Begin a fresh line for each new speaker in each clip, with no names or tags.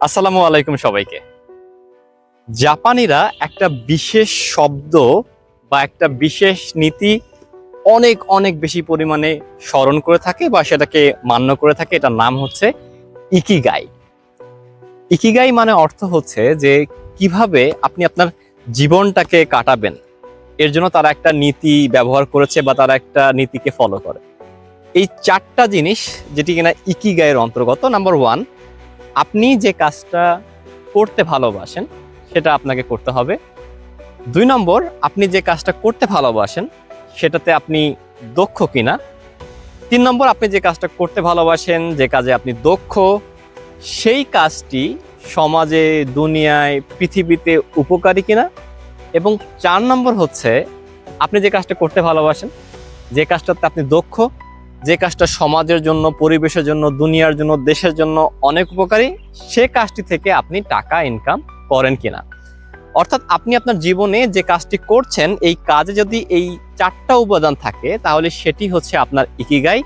আসসালামু আলাইকুম সবাইকে। জাপানিরা একটা বিশেষ শব্দ বা একটা বিশেষ নীতি অনেক অনেক বেশি পরিমাণে স্মরণ করে থাকে বা সেটাকে মান্য করে থাকে। এটার নাম হচ্ছে ইকিগাই। ইকিগাই মানে অর্থ হচ্ছে যে কীভাবে আপনি আপনার জীবনটাকে কাটাবেন। এর জন্য তারা একটা নীতি ব্যবহার করেছে বা তারা একটা নীতিকে ফলো করে। এই চারটা জিনিস যেটি কিনা ইকিগাইয়ের অন্তর্গত নাম্বার ওয়ান আপনি যে কাজটা করতে ভালোবাসেন, সেটা আপনাকে করতে হবে। দুই নম্বর, আপনি যে কাজটা করতে ভালোবাসেন, সেটাতে আপনি দক্ষ কিনা। তিন নম্বর, আপনি যে কাজটা করতে ভালোবাসেন, যে কাজে আপনি দক্ষ, সেই কাজটি সমাজে, দুনিয়ায়, পৃথিবীতে উপকারী কিনা। এবং চার নম্বর হচ্ছে, আপনি যে কাজটা করতে ভালোবাসেন, যে কাজটাতে আপনি দক্ষ যে কাজটা সমাজের জন্য, পরিবেশের জন্য, দুনিয়ার জন্য, দেশের জন্য অনেক উপকারী, সে কাজটি থেকে আপনি টাকা ইনকাম করেন কিনা। অর্থাৎ আপনি আপনার জীবনে যে কাজটি করছেন, এই কাজে যদি এই চারটা উপাদান থাকে, তাহলে সেটি হচ্ছে আপনার ইকিগাই,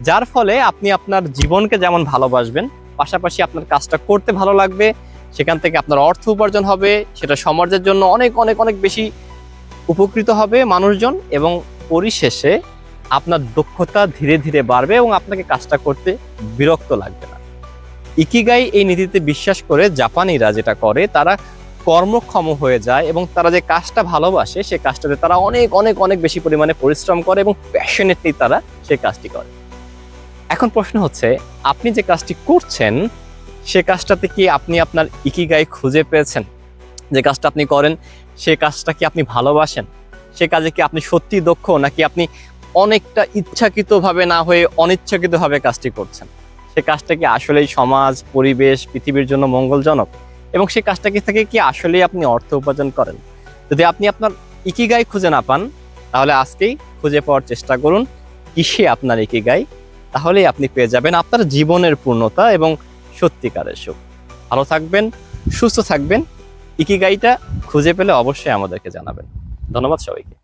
যার ফলে আপনি আপনার জীবনকে যেমন ভালোবাসবেন, পাশাপাশি আপনার কাজটা করতে ভালো লাগবে, সেখান থেকে আপনার অর্থ উপার্জন হবে, সেটা সমাজের জন্য অনেক অনেক অনেক বেশি উপকৃত হবে মানুষজন এবং পরিশেষে আপনার দক্ষতা ধীরে ধীরে বাড়বে এবং আপনাকে কাজটা করতে বিরক্ত লাগবে না। ইকিগাই এই নীতিতে বিশ্বাস করে জাপানিরা যেটা করে, তারা কর্মক্ষম হয়ে যায় এবং তারা যে কাজটা ভালোবাসে, সে কাজটাতে তারা অনেক অনেক অনেক বেশি পরিমাণে পরিশ্রম করে এবং প্যাশনেটলি তারা সেই কাজটি করে। এখন প্রশ্ন হচ্ছে, আপনি যে কাজটি করছেন, সে কাজটাতে কি আপনি আপনার ইকিগাই খুঁজে পেয়েছেন? যে কাজটা আপনি করেন, সে কাজটা কি আপনি ভালোবাসেন? সে কাজে কি আপনি সত্যি দক্ষ, নাকি আপনি অনেকটা ইচ্ছাকৃতভাবে না হয়ে অনিচ্ছাকৃতভাবে কাজটি করছেন। সে কাজটা কি আসলেই সমাজ, পরিবেশ, পৃথিবীর জন্য মঙ্গলজনক? এবং সেই কাজটাকে থেকে কি আসলেই আপনি অর্থ উপার্জন করেন? যদি আপনি আপনার ইকিগাই খুঁজে না পান, তাহলে আজকেই খুঁজে পাওয়ার চেষ্টা করুন কিসে আপনার ইকিগাই, তাহলেই আপনি পেয়ে যাবেন আপনার জীবনের পূর্ণতা এবং সত্যিকারের সুখ। ভালো থাকবেন, সুস্থ থাকবেন, ইকিগাইটা খুঁজে পেলে অবশ্যই আমাদেরকে জানাবেন। ধন্যবাদ সবাইকে।